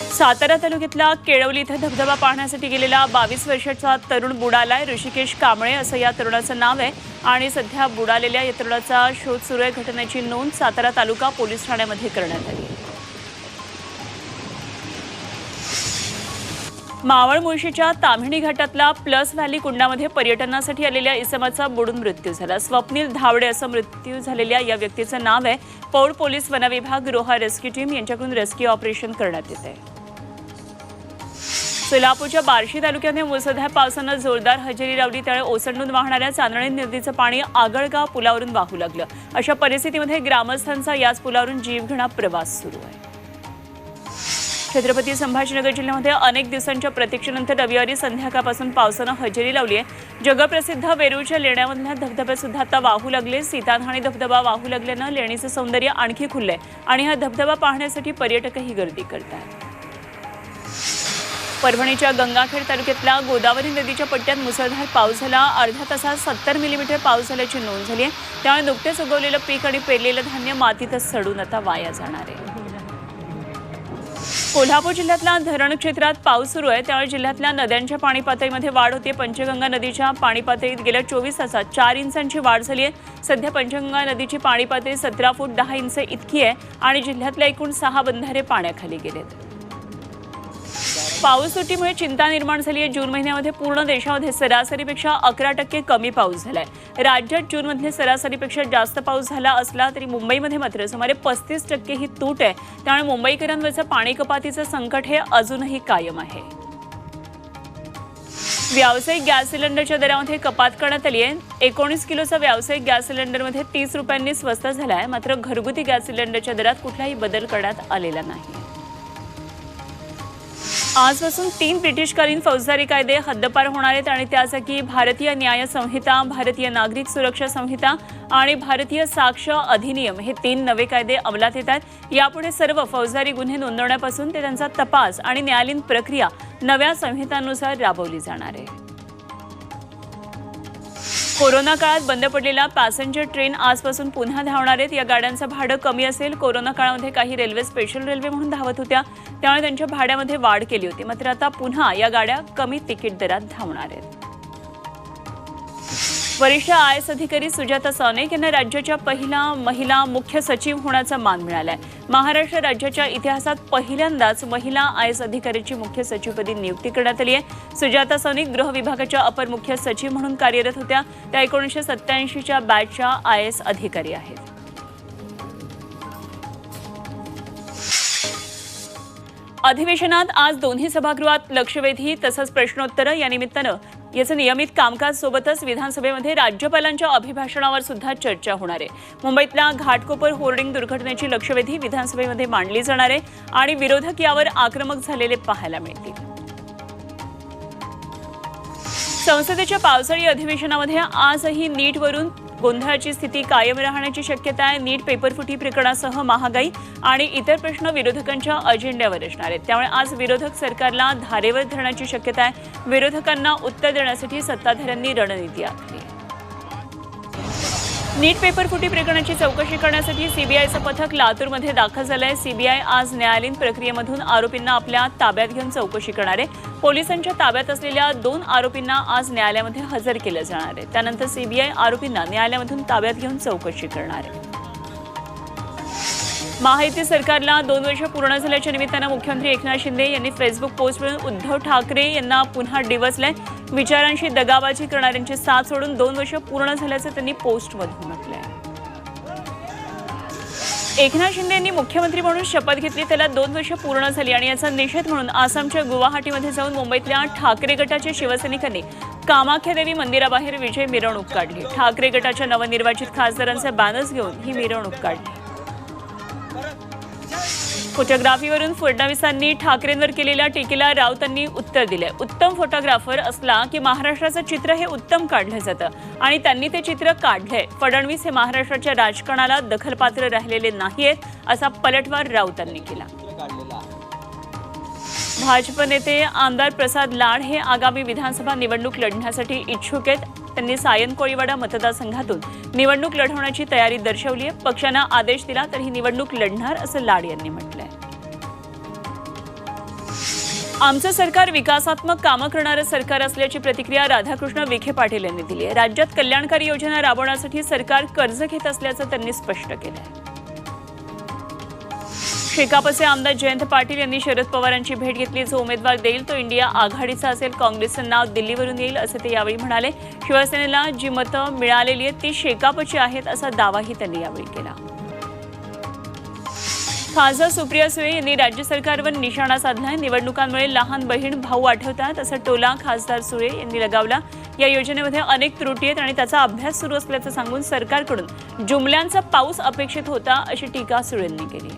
सातारा तालुक्यातल्या केळवली इथं धबधबा पाहण्यासाठी गेलेला बावीस वर्षाचा तरुण बुडालाय. ऋषिकेश कांबळे असं या तरुणाचं नाव आहे. आणि सध्या बुडालेल्या या तरुणाचा शोध सुरू आहे. घटनेची नोंद सातारा तालुका पोलीस ठाण्यामध्ये करण्यात आली. मावळ मुळशीच्या ताम्हिणी घाटातला प्लस व्हॅली कुंडामध्ये पर्यटनासाठी आलेल्या इसमाचा बुडून मृत्यू झाला. स्वप्नील धावडे असं मृत्यू झालेल्या या व्यक्तीचं नाव आहे. पौड पोलीस वनविभाग रोहा रेस्क्यू टीम यांच्याकडून रेस्क्यू ऑपरेशन करण्यात येत आहे. सोलापूरच्या बार्शी तालुक्याने मुसळधार पावसानं जोरदार हजेरी लावली. त्यामुळे ओसंडून वाहणाऱ्या चांदणी नदीचं पाणी आगळगाव पुलावरून वाहू लागलं. अशा परिस्थितीमध्ये ग्रामस्थांचा याच पुलावरून जीवघेणा प्रवास सुरू आहे. छत्रपती संभाजीनगर जिल्ह्यामध्ये अनेक दिवसांच्या प्रतीक्षेनंतर रविवारी संध्याकाळपासून पावसानं हजेरी लावली आहे. जगप्रसिद्ध वेरूळच्या लेण्यामधल्या धबधबे सुद्धा आता वाहू लागले. सीताधाणी धबधबा वाहू लागल्यानं लेणीचं सौंदर्य आणखी खुललंय. आणि हा धबधबा पाहण्यासाठी पर्यटकही गर्दी करतात परभणीच्या गंगाखेड तालुक्यातल्या गोदावरी नदीच्या पट्ट्यात मुसळधार पाऊस झाला. अर्ध्या तासात सत्तर मिलीमीटर पाऊस झाल्याची नोंद झाली आहे. त्यामुळे नुकतेच उगवलेलं पीक आणि पेरलेलं धान्य मातीतच सडून आता वाया जाणार आहे. कोल्हापूर जिल्ह्यातल्या धरण क्षेत्रात पाऊस सुरू आहे. त्यामुळे जिल्ह्यातल्या नद्यांच्या पाणी पातळीमध्ये वाढ होते पंचगंगा नदीच्या पाणी पातळीत गेल्या चोवीस तासात चार इंचांची वाढ झाली आहे. सध्या पंचगंगा नदीची पाणी पातळी सतरा फूट दहा इंच इतकी आहे आणि जिल्ह्यातल्या एकूण सहा बंधारे पाण्याखाली गेलेत. पाऊस सुट्टीमुळे चिंता निर्माण झाली आहे. जून महिन्यामध्ये पूर्ण देशामध्ये सरासरीपेक्षा अकरा टक्के कमी पाऊस झालाय. राज्यात जूनमध्ये सरासरीपेक्षा जास्त पाऊस झाला असला तरी मुंबईमध्ये मात्र सुमारे पस्तीस टक्के ही तूट आहे. त्यामुळे मुंबईकरांवरचं पाणी कपातीचं संकट हे अजूनही कायम आहे. व्यावसायिक गॅस सिलेंडरच्या दरामध्ये कपात करण्यात आली आहे. एकोणीस किलोचा व्यावसायिक गॅस सिलेंडरमध्ये तीस रुपयांनी स्वस्त झाला आहे मात्र घरगुती गॅस सिलेंडरच्या दरात कुठलाही बदल करण्यात आलेला नाही. आजपासून तीन ब्रिटिशकालीन फौजदारी कायदे हद्दपार होणार आहेत आणि त्यासाठी भारतीय न्याय संहिता भारतीय नागरिक सुरक्षा संहिता आणि भारतीय साक्ष अधिनियम हे तीन नवे कायदे अंमलात येतात यापुढे सर्व फौजदारी गुन्हे नोंदवण्यापासून ते त्यांचा तपास आणि न्यायालयीन प्रक्रिया नव्या संहितांनुसार राबवली जाणार आहे. कोरोना काळात बंद पडलेल्या पॅसेंजर ट्रेन आजपासून पुन्हा धावणार आहेत. या गाड्यांचं भाडं कमी असेल. कोरोना काळामध्ये काही रेल्वे स्पेशल रेल्वे म्हणून धावत होत्या. त्यामुळे त्यांच्या भाड्यामध्ये वाढ केली होती. मात्र आता पुन्हा या गाड्या कमी तिकीट दरात धावणार आहेत. वरिष्ठ आय एस अधिकारी सुजाता सानेक यांना राज्याच्या पहिला महिला मुख्य सचिव होण्याचा मान मिळाला आहे महाराष्ट्र राज्याच्या इतिहासात पहिल्यांदाच महिला आय एस अधिकाऱ्याची मुख्य सचिवपदी नियुक्ती करण्यात आली आहे. सुजाता सानिक गृह विभागाच्या अपर मुख्य सचिव म्हणून कार्यरत होत्या. त्या एकोणीसशे सत्त्याऐंशीच्या बॅचच्या आय एस अधिकारी आहेत. अधिवेशनात आज दोन्ही सभागृहात लक्षवेधी तसंच प्रश्नोत्तरं या निमित्तानं याचं नियमित कामकाज सोबतच विधानसभेमध्ये राज्यपालांच्या अभिभाषणावर सुद्धा चर्चा होणार आहे. मुंबईतल्या घाटकोपर होर्डिंग दुर्घटनेची लक्षवेधी विधानसभेमध्ये मांडली जाणार आहे आणि विरोधक यावर आक्रमक झालेले पाहायला मिळतील. संसदेच्या पावसाळी अधिवेशनामध्ये आजही नीटवरून गोंधळाची स्थिती कायम राहण्याची शक्यता आहे. नीट पेपरफुटी प्रकरणासह महागाई आणि इतर प्रश्न विरोधकांच्या अजेंड्यावर असणार आहेत. त्यामुळे आज विरोधक सरकारला धारेवर धरण्याची शक्यता आहे. विरोधकांना उत्तर देण्यासाठी सत्ताधाऱ्यांनी रणनीती आखली. नीट पेपर फुटी प्रकरणाची चौकशी करण्यासाठी सीबीआयचं पथक लातूरमध्ये दाखल झालं आहे सीबीआय आज न्यायालयीन प्रक्रियेमधून आरोपींना आपल्या ताब्यात घेऊन चौकशी करणार आहे. पोलिसांच्या ताब्यात असलेल्या दोन आरोपींना आज न्यायालयामध्ये हजर केलं जाणार आहे. त्यानंतर सीबीआय आरोपींना न्यायालयामधून ताब्यात घेऊन चौकशी करणार आहे. महायुती सरकारला दोन वर्ष पूर्ण झाल्याच्या निमित्तानं मुख्यमंत्री एकनाथ शिंदे यांनी फेसबुक पोस्टवरून उद्धव ठाकरे यांना पुन्हा डिवचलंय. विचारांशी दगाबाजी करणाऱ्यांची साथ सोडून दोन वर्ष पूर्ण झाल्याचं त्यांनी पोस्टमध्ये म्हटलंय. एकनाथ शिंदे यांनी मुख्यमंत्री म्हणून शपथ घेतली त्याला दोन वर्ष पूर्ण झाली आणि याचा निषेध म्हणून आसामच्या गुवाहाटीमध्ये जाऊन मुंबईतल्या ठाकरे गटाच्या शिवसैनिकांनी कामाख्या देवी मंदिराबाहेर विजय मिरवणूक काढली. ठाकरे गटाच्या नवनिर्वाचित खासदारांचे बॅनर्स घेऊन ही मिरवणूक काढली. फोटोग्राफीवरून फडणवीसांनी ठाकरेंवर केलेल्या टीकेला राऊतांनी उत्तर दिले. उत्तम फोटोग्राफर असला की महाराष्ट्राचं चित्र हे उत्तम काढलं जातं. आणि त्यांनी ते चित्र काढलंय. फडणवीस हे महाराष्ट्राच्या राजकारणाला दखलपात्र राहिलेले नाहीयेत असा पलटवार राऊतांनी केला. भाजप नेते आमदार प्रसाद लाड हे आगामी विधानसभा निवडणूक लढण्यासाठी इच्छुक आहेत. त्यांनी सायन कोळीवाडा मतदारसंघातून निवडणूक लढवण्याची तयारी दर्शवली आहे. पक्षानं आदेश दिला तर ही निवडणूक लढणार असं लाड यांनी म्हटलंय. आमचं सरकार विकासात्मक कामं करणारं सरकार असल्याची प्रतिक्रिया राधाकृष्ण विखे पाटील यांनी दिली आहे. राज्यात कल्याणकारी योजना राबवण्यासाठी सरकार कर्ज घेत असल्याचं त्यांनी स्पष्ट केलं आहे शेकापचे आमदार जयंत पाटील यांनी शरद पवारांची भेट घेतली. जो उमेदवार देईल तो इंडिया आघाडीचा असेल. काँग्रेसचं नाव दिल्लीवरून येईल असं ते यावेळी म्हणाले. शिवसेनेला जी मतं मिळालेली आहेत ती शेकापची आहेत असा दावाही त्यांनी यावेळी केला. खासदार सुप्रिया सुळे यांनी राज्य सरकारवर निशाणा साधलाय. निवडणुकांमुळे लहान बहीण भाऊ आठवतात असा टोला खासदार सुळे यांनी लगावला. या योजनेमध्ये अनेक त्रुटी आहेत आणि त्याचा अभ्यास सुरू असल्याचं सांगून सरकारकडून जुमल्यांचा पाऊस अपेक्षित होता अशी टीका सुळेंनी केली.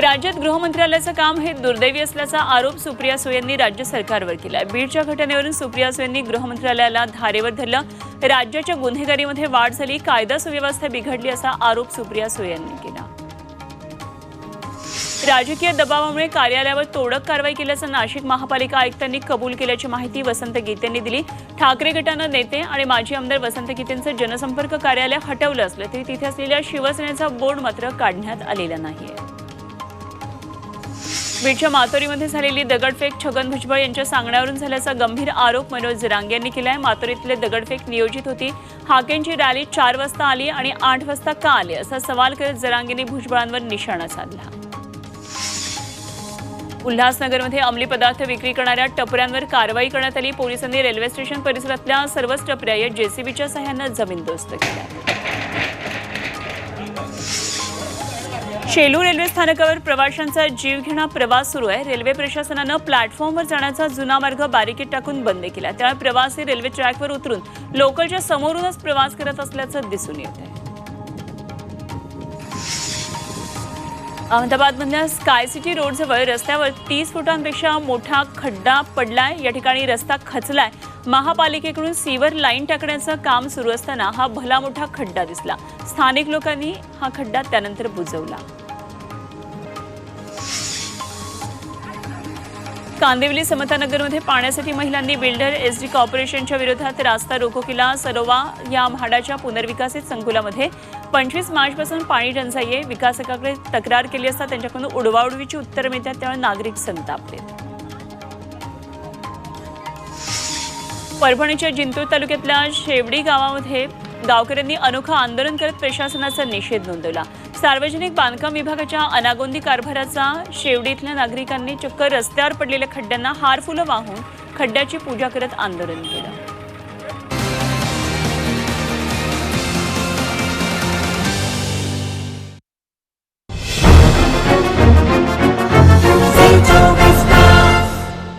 राज्यात गृहमंत्रालयाचं काम हे दुर्दैवी असल्याचा आरोप सुप्रिया सुळे यांनी राज्य सरकारवर केला बीडच्या घटनेवरून सुप्रिया सुळेंनी गृहमंत्रालयाला धारेवर धरलं. राज्याच्या गुन्हेगारीमध्ये वाढ झाली कायदा सुव्यवस्था बिघडली असा आरोप सुप्रिया सुळे यांनी केला. राजकीय दबावामुळे कार्यालयावर तोडक कारवाई केल्याचं नाशिक महापालिका आयुक्तांनी कबूल केल्याची माहिती वसंत गीतेंनी दिली. ठाकरे गटानं नेते आणि माजी आमदार वसंत गीतेंचं जनसंपर्क कार्यालय हटवलं असलं तरी तिथे असलेल्या शिवसेनेचा बोर्ड मात्र काढण्यात आलेला नाहीये. बीडच्या मातोरीमध्ये झालेली दगडफेक छगन भुजबळ यांच्या सांगण्यावरून झाल्याचा गंभीर आरोप मनोज जरांगे यांनी आहे मातोरीतले दगडफेक नियोजित होती. हाकेंची रॅली चार वाजता आली आणि आठ वाजता का आली असा सवाल करत जरांगेंनी भुजबळांवर निशाणा साधला. उल्हासनगरमध्ये अंमली पदार्थ विक्री करणाऱ्या टपऱ्यांवर कारवाई करण्यात आली. पोलिसांनी रेल्वे स्टेशन परिसरातल्या सर्वच टपऱ्या या जेसीबीच्या सहाय्यानं जमीनदोस्त केल्या. शेलू रेल्वे स्थानकावर प्रवाशांचा जीवघेणा प्रवास सुरू आहे. रेल्वे प्रशासनानं प्लॅटफॉर्मवर जाण्याचा जुना मार्ग बारीकीत टाकून बंद केला. त्यामुळे प्रवासी रेल्वे ट्रॅकवर उतरून लोकलच्या समोरूनच प्रवास करत असल्याचं दिसून येत आहे अहमदाबादमधल्या स्काय सिटी रोडजवळ रस्त्यावर तीस फुटांपेक्षा मोठा खड्डा पडलाय. या ठिकाणी रस्ता खचलाय. महापालिकेकडून सीवर लाईन टाकण्याचं काम सुरू असताना हा भला मोठा खड्डा दिसला. स्थानिक लोकांनी हा खड्डा त्यानंतर बुजवला. कांदिवली समतानगरमध्ये पाण्यासाठी महिलांनी बिल्डर एस डी कॉर्पोरेशनच्या विरोधात रास्ता रोको केला. सरोवा या म्हाडाच्या पुनर्विकसित संकुलामध्ये पंचवीस मार्चपासून पाणी टंचाई आहे. विकासकाकडे तक्रार केली असता त्यांच्याकडून उडवाउडवीची उत्तरं मिळतात त्यामुळे नागरिक संतापले परभणीच्या जिंतूर तालुक्यातल्या शेवडी गावामध्ये गावकऱ्यांनी अनोखं आंदोलन करत प्रशासनाचा निषेध नोंदवला. सार्वजनिक बांधकाम विभागाच्या अनागोंदी कारभाराचा शेवडीतल्या नागरिकांनी चक्क रस्त्यावर पडलेल्या खड्ड्यांना हार फुलं वाहून खड्ड्याची पूजा करत आंदोलन केलं.